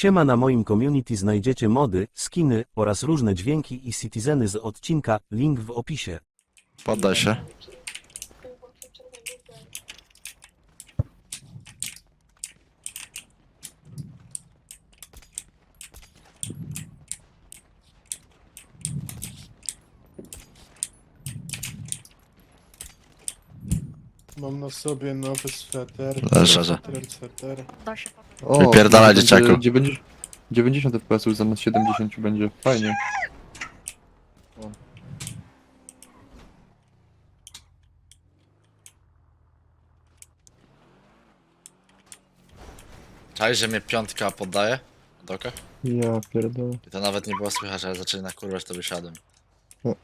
Siema na moim community znajdziecie mody, skiny oraz różne dźwięki i citizeny z odcinka, link w opisie. Poddaj się. Mam na sobie nowy sweter. Leżę. Sweter, sweter. Da się O, Wypierdalaj, będzie dzieciaku. 90, 90 FPS zamiast 70 będzie. Fajnie. Czaj, że mnie piątka poddaje? Doka? Ja pierdolę. I to nawet nie było słychać, że ja zaczęli kurwać, to wysiadłem. O.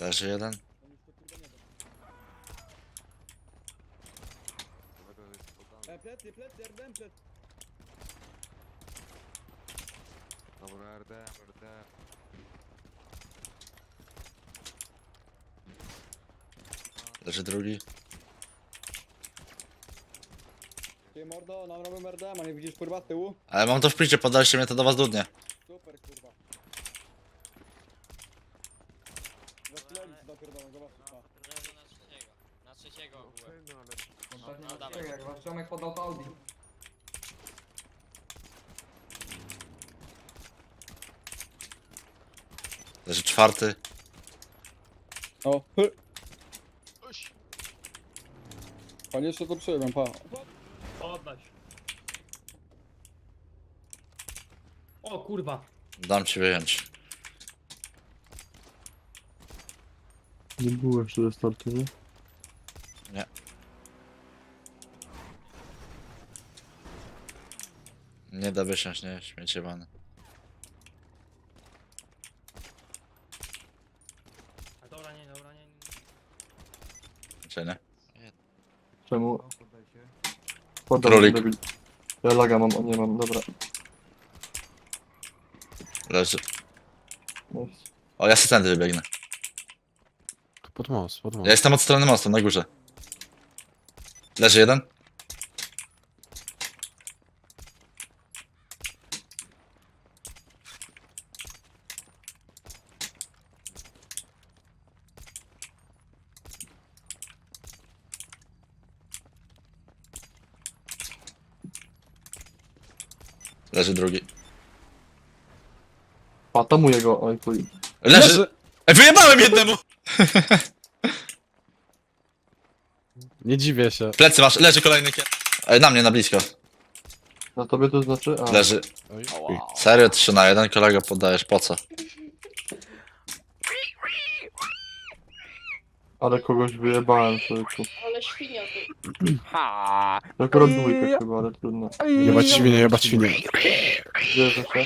Leży jeden. Leży drugi. Ty mordo, nam robią RDM, a nie widzisz kurwa z tyłu? Ale mam to w plicie, podaliście mnie, to do was dudnie. Super kurwa. Zastrzelili się dopierdolę, zobacz. a. Na trzeciego ogółem. Pewnie No, no, dawaj. jak wasz ziomek podał to Audi. Leży czwarty. O, hy. Panie, jeszcze to przyjmę, pa. Oddać. O kurwa. Dam ci wyjąć. Nie było jeszcze restartu, nie? Nie da wysiąść, nie? Śmiecie wany. A dobra, nie, dobra, nie. nie. Czy nie? Czemu? Podam Królik. debil. Ja laga mam, o nie mam, dobra. Leży. O, ja sobie tędy wybiegnę. Pod most, pod most. Ja jestem od strony mostu, na górze. Leży jeden. Leży drugi. A to mu jego, oj chuj. Leży! Ej, wyjebałem jednemu! Nie dziwię się. Plecy masz, leży kolejny kier. Ej, na mnie, na blisko. Na tobie to znaczy? A, Leży. Oj. Serio, 3 na 1, kolego poddajesz, po co? ale kogoś wyjebałem człowieku. Ale świnia ty. To akurat dwójkę chyba, ale trudno. Jebać świnie, jebać świnie. Wierzę się.